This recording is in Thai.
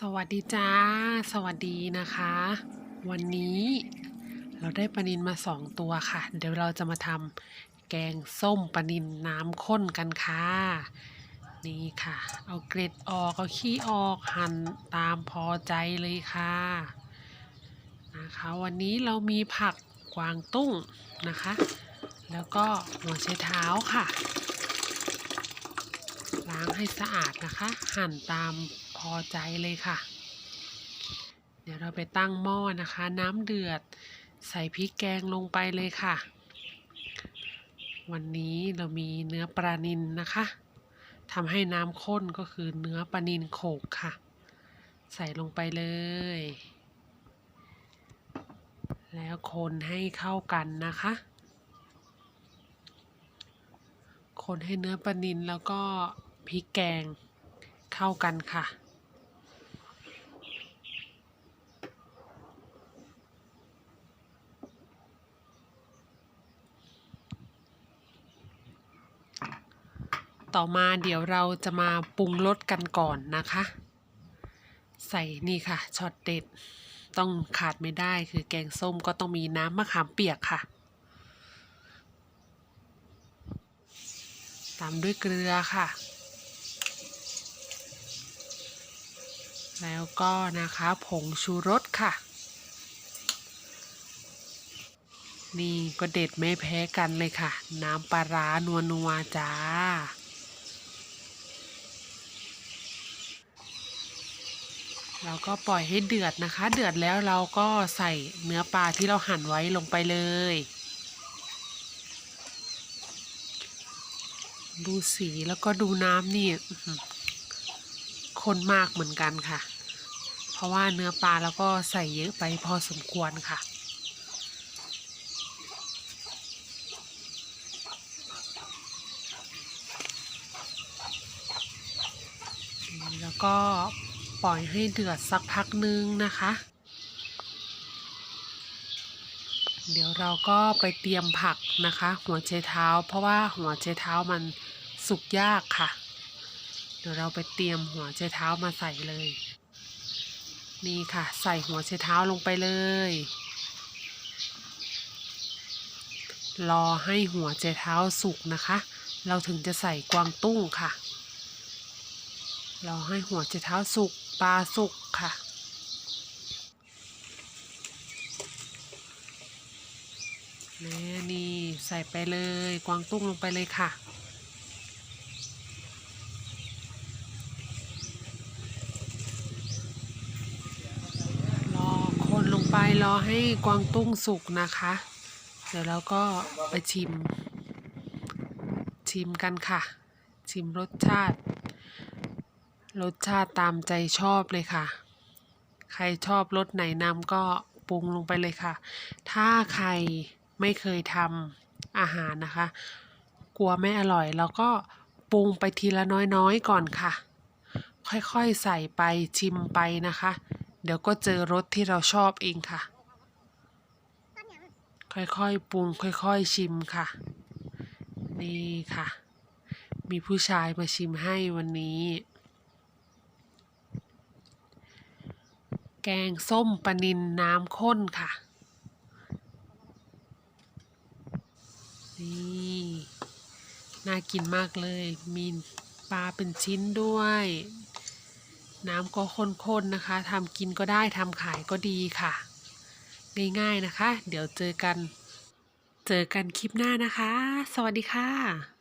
สวัสดีจ้า สวัสดีนะคะ วันนี้เราได้ปลานินมาสองตัวค่ะ เดี๋ยวเราจะมาทำแกงส้มปลานินน้ำข้นกันค่ะ นี่ค่ะ เอาเกล็ดออก เอาขี้ออกหั่นตามพอใจเลยค่ะนะคะ วันนี้เรามีผักกวางตุ้งนะคะ แล้วก็หัวไชเท้าค่ะ ล้างให้สะอาดนะคะ หั่นตาม อใจเลยค่ะ เดี๋ยวเราไปตั้งหม้อนะคะ น้ำเดือด ใส่พริกแกงลงไปเลยค่ะ วันนี้เรามีเนื้อปลานิลนะคะทำให้น้ำข้นก็คือเนื้อปลานิลโขกค่ะ ใส่ลงไปเลย แล้วคนให้เข้ากันนะคะคนให้เนื้อปลานิลแล้วก็พริกแกงเข้ากันค่ะ ต่อมาเดี๋ยวเราจะมาปรุงรสกันก่อนนะคะ ใส่นี่ค่ะช็อตเด็ด ต้องขาดไม่ได้คือแกงส้มก็ต้องมีน้ำมะขามเปียกค่ะ ตามด้วยเกลือค่ะ แล้วก็นะคะผงชูรสค่ะ นี่ก็เด็ดไม่แพ้กันเลยค่ะ น้ำปลาร้านัวนัวๆจ้า เราก็ปล่อยให้เดือดนะคะ เดือดแล้วเราก็ใส่เนื้อปลาที่เราหั่นไว้ลงไปเลย ดูสีแล้วก็ดูน้ำนี่ข้นมากเหมือนกันค่ะ เพราะว่าเนื้อปลาแล้วก็ใส่เยอะไปพอสมควรค่ะแล้วก็ ปล่อยให้เดือดสักพักนึงนะคะ เดี๋ยวเราก็ไปเตรียมผักนะคะ หัวไชเท้า เพราะว่าหัวไชเท้ามันสุกยากค่ะ เดี๋ยวเราไปเตรียมหัวไชเท้ามาใส่เลย นี่ค่ะ ใส่หัวไชเท้าลงไปเลย รอให้หัวไชเท้าสุกนะคะ เราถึงจะใส่กวางตุ้งค่ะ รอให้หัวไชเท้าสุกปลาสุกค่ะ นี่ ใส่ไปเลย กวางตุ้งลงไปเลยค่ะรอคนลงไปรอให้กวางตุ้งสุกนะคะ เดี๋ยวเราก็ไปชิม ชิมกันค่ะ ชิมรสชาติ รสชาติตามใจชอบเลยค่ะ ใครชอบรสไหนนำก็ปรุงลงไปเลยค่ะ ถ้าใครไม่เคยทำอาหารนะคะ กลัวไม่อร่อยเราก็ปรุงไปทีละน้อยๆก่อนค่ะ ค่อยๆใส่ไปชิมไปนะคะ เดี๋ยวก็เจอรสที่เราชอบเองค่ะ ค่อยๆปรุงค่อยๆชิมค่ะ นี่ค่ะ มีผู้ชายมาชิมให้วันนี้ แกงส้มปลานินน้ำข้นค่ะ นี่ น่ากินมากเลย มีปลาเป็นชิ้นด้วย น้ำก็ข้นๆนะคะทำกินก็ได้ทำขายก็ดีค่ะ ง่ายๆนะคะ เดี๋ยวเจอกัน เจอกันคลิปหน้านะคะ สวัสดีค่ะ